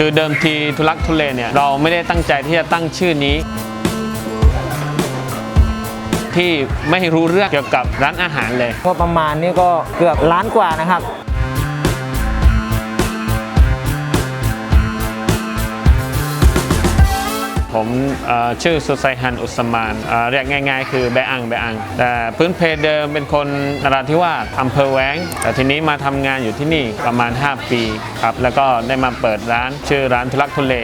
คือเดิมทีทุลักทุเลเนี่ยเราไม่ได้ตั้งใจที่จะตั้งชื่อนี้ ที่ไม่รู้เรื่องเกี่ยวกับร้านอาหารเลยก็ประมาณนี้ก็เกือบล้านกว่านะครับ ผมชื่อสุไซฮันอุสมาน เรียกง่าย ๆ คือแบอังแบอัง แต่พื้นเพเดิมเป็นคนนราธิวาสอำเภอแหวง แต่ทีนี้มาทำงานอยู่ที่นี่ประมาณ 5 ปีครับ แล้วก็ได้มาเปิดร้านชื่อร้านทุลักทุเล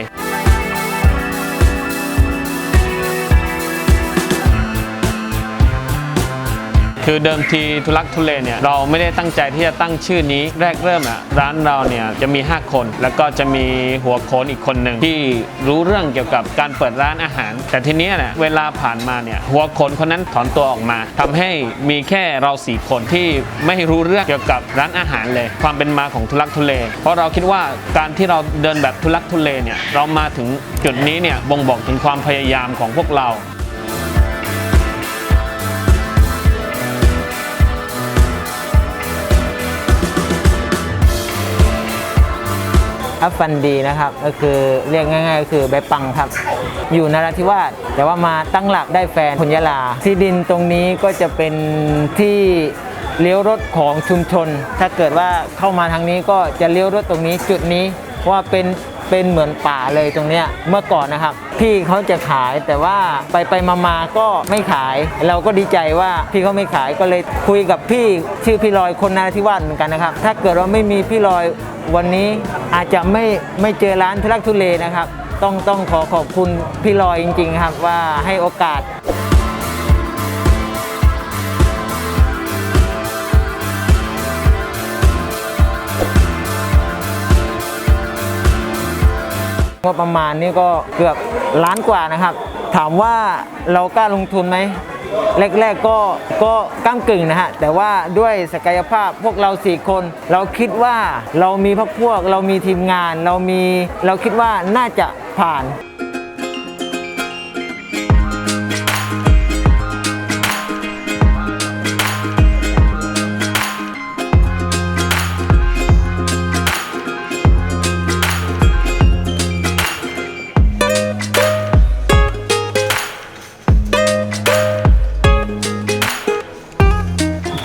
คือเดิมทีทุลักทุเลเนี่ยเราไม่ได้ตั้งใจที่จะตั้งชื่อนี้แรกเริ่มอะร้านเราเนี่ยจะมี 5 คน แล้วก็จะมีหัวโคนอีกคนหนึ่งที่รู้เรื่องเกี่ยวกับการเปิดร้านอาหาร แต่ทีเนี้ยเนี่ยเวลาผ่านมาเนี่ยหัวโคนคนนั้นถอนตัวออกมาทำให้มีแค่เราสี่คนที่ไม่รู้เรื่องเกี่ยวกับร้านอาหารเลย ความเป็นมาของทุลักทุเล เพราะเราคิดว่าการที่เราเดินแบบทุลักทุเลเนี่ยเรามาถึงจุดนี้เนี่ยบ่งบอกถึงความพยายามของพวกเรา อัฟฟันดีนะครับ ก็คือเรียกง่าย ๆ ก็คือใบปังครับ อยู่นราธิวาสแต่ว่ามาตั้งหลักได้แฟนพญยะลา ที่ดินตรงนี้ก็จะเป็นที่เลี้ยวรถของชุมชน ถ้าเกิดว่าเข้ามาทางนี้ก็จะเลี้ยวรถตรงนี้จุดนี้ว่าเป็น เป็นเหมือนป่าเลยตรงเนี้ยเมื่อก่อนนะครับพี่เขาจะขายแต่ว่าไปไปมามาๆก็ไม่ขาย เราก็ดีใจว่าพี่เขาไม่ขายก็เลยคุยกับพี่ชื่อพี่ลอยคนนาธิวาสเหมือนกันนะครับ ถ้าเกิดว่าไม่มีพี่ลอยวันนี้อาจจะไม่ไม่เจอร้านทุลักทุเลนะครับ ต้องต้องขอขอบคุณพี่ลอยจริง ๆ ครับว่าให้โอกาส งบประมาณนี้ก็เกือบล้านกว่านะครับ ถามว่าเรากล้าลงทุนไหมแรกๆก็ก็ก้ามกึ่งนะฮะ แต่ว่าด้วยศักยภาพพวกเราสี่คน เราคิดว่าเรามีพวกพวก เรามีทีมงาน เรามีเราคิดว่าน่าจะผ่าน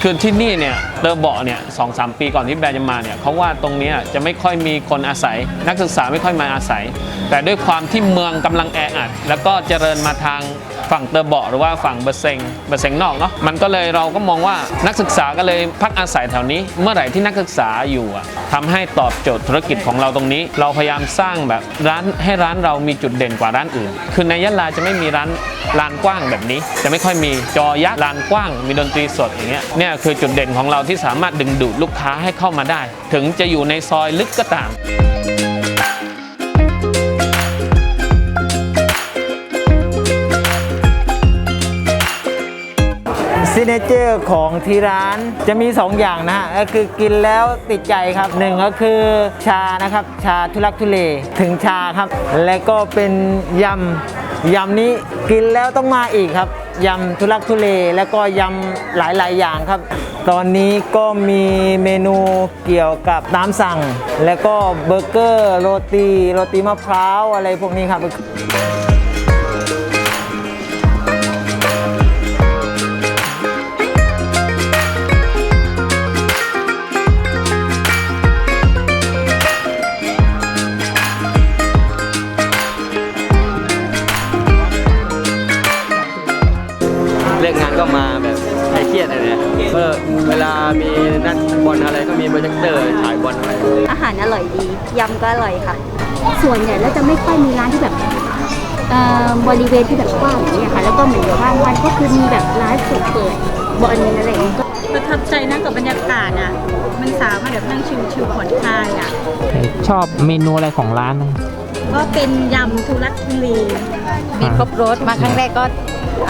คือที่นี่เนี่ยเตอร์เบาะเนี่ยสองสามปีก่อนที่แบรนด์จะมาเนี่ยเขาว่าตรงนี้จะไม่ค่อยมีคนอาศัย นักศึกษาไม่ค่อยมาอาศัย แต่ด้วยความที่เมืองกำลังแออัดแล้วก็เจริญมาทาง ฝั่งเตอร์เบาะหรือว่าฝั่งเบอร์เซงเบอร์เซงนอกเนาะมันก็เลยเราก็มองว่านักศึกษาก็เลยพักอาศัยแถวนี้ เมื่อไหร่ที่นักศึกษาอยู่อะทำให้ตอบโจทย์ธุรกิจของเราตรงนี้ เราพยายามสร้างแบบร้านให้ร้านเรามีจุดเด่นกว่าร้านอื่น คือในยะลาจะไม่มีร้านลานกว้างแบบนี้ จะไม่ค่อยมีจอยักษ์ลานกว้าง มีดนตรีสดอย่างเงี้ยเนี่ยคือจุดเด่นของเราที่สามารถดึงดูดลูกค้าให้เข้ามาได้ ถึงจะอยู่ในซอยลึกก็ตาม ซิเนเจอร์ของที่ร้านจะมี 2 อย่างนะฮะก็คือกินแล้วติดใจครับหนึ่งก็คือชานะครับ ชาทุลักทุเลถึงชาครับ และก็เป็นยำยำนี้กินแล้วต้องมาอีกครับยำทุลักทุเลแล้วก็ยำหลาย ๆ อย่างครับ ตอนนี้ก็มีเมนูเกี่ยวกับน้ำสั่ง แล้วก็เบอร์เกอร์โรตีโรตีมะพร้าวอะไรพวกนี้ครับายเครียดอะไรเนี่ยเออเวลามีนัดบอลอะไรก็มีโปรเจคเตอร์ถ่ายบอลอะไรอาหารอร่อยดียำก็อร่อยค่ะ ส่วนใหญ่แล้วจะไม่ค่อยมีร้านที่แบบเอ่อบริเวณที่แบบกว้างอย่างนี้ยค่ะ แล้วก็เหมือนกับบางวันก็คือมีแบบร้านสดเปิดบอลอะไรอย่างนี้ก็ประทับใจนะกับบรรยากาศอะ มันสามารถแบบนั่งชิวๆผ่อนคลายอะ ชอบเมนูอะไรของร้าน ก็เป็นยำทุลักทุเล มีครบรถมาครั้งแรกก็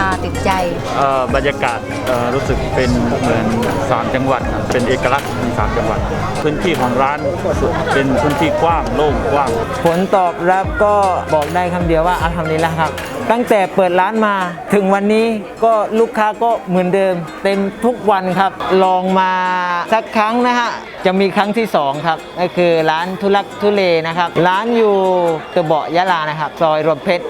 อ่าติดใจ เอ่อบรรยากาศเอ่อรู้สึกเป็นเหมือนสามจังหวัดครับเป็นเอกลักษณ์ของสามจังหวัด พื้นที่ของร้านเป็นพื้นที่กว้างโล่งกว้าง ผลตอบรับก็บอกได้คำเดียวว่าอัลฮัมดุลิลละครับ ตั้งแต่เปิดร้านมาถึงวันนี้ก็ลูกค้าก็เหมือนเดิม เต็มทุกวันครับ ลองมาสักครั้งนะฮะ จะมีครั้งที่ 2 ครับก็คือร้านทุลักทุเลนะครับ ร้านอยู่ตะเบาะยะลานะครับ ซอยรวมเพชร